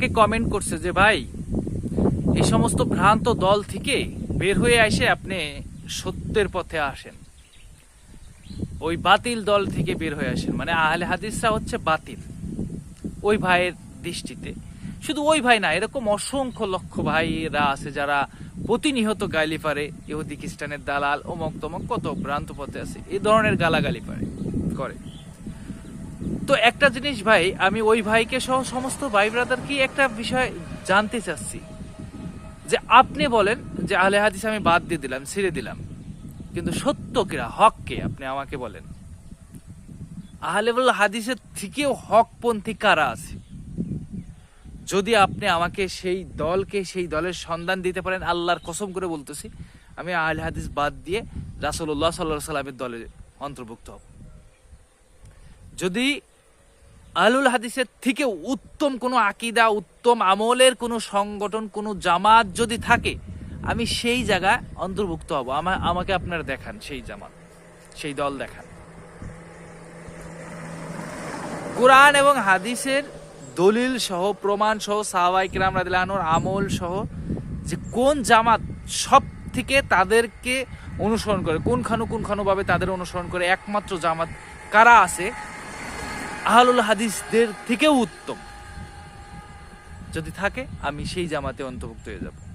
আমাকে কমেন্ট করছে যে, ভাই, এই সমস্ত ভ্রান্ত দল থেকে বের হয়ে এসে আপনি সত্যের পথে আসেন। ওই বাতিল দল থেকে বের হয়ে আসেন। মানে আহলে হাদিসরা হচ্ছে বাতিল ওই ভাইয়ের দৃষ্টিতে। শুধু ওই ভাই না, এরকম অসংখ্য লক্ষ ভাইরা আছে যারা প্রতিনিয়ত গালি পারে। ইহুদি, খ্রিস্টানের দালাল অমক তমক কত ভ্রান্ত পথে আছে এই ধরনের গালাগালি পারে, করে। তো একটা জিনিস ভাই, আমি ওই ভাইকে সহ সমস্ত ভাই ব্রাদারকে একটা বিষয় জানতে চাচ্ছি। যে আপনি বলেন যে আহলে হাদিস আমি বাদ দিয়ে দিলাম, ছেড়ে দিলাম। কিন্তু সত্য কিরা? হক কে আপনি আমাকে বলেন? আহলে বল হাদিসের থেকেও হকপন্থী কারা আছে? যদি আপনি আমাকে সেই দলকে, সেই দলের সন্ধান দিতে পারেন, আল্লাহর কসম করে বলতেছি, আমি আহলে হাদিস বাদ দিয়ে রাসূলুল্লাহ সাল্লাহ সাল্লামের দলে অন্তর্ভুক্ত হব। যদি আলুল হাদিসের থেকে উত্তম কোনো আকিদা, উত্তম আমলের কোনো সংগঠন, কোনো জামাত যদি থাকে, আমি সেই জায়গায় অন্তর্ভুক্ত হব। আমা আমাকে আপনারা দেখান সেই জামাত, সেই দল দেখান। কোরআন এবং হাদিসের দলিল সহ, প্রমাণ সহ সাহাবাই কিরাম রাদিল্লাহর আমল সহ, যে কোন জামাত সব থেকে তাদেরকে অনুসরণ করে, কোনখানো কোনখানো ভাবে তাদের অনুসরণ করে, একমাত্র জামাত কারা আছে আহলুল হাদিসদের থেকেও উত্তম। যদি থাকে আমি সেই জামাতে অন্তর্ভুক্ত হয়ে যাব।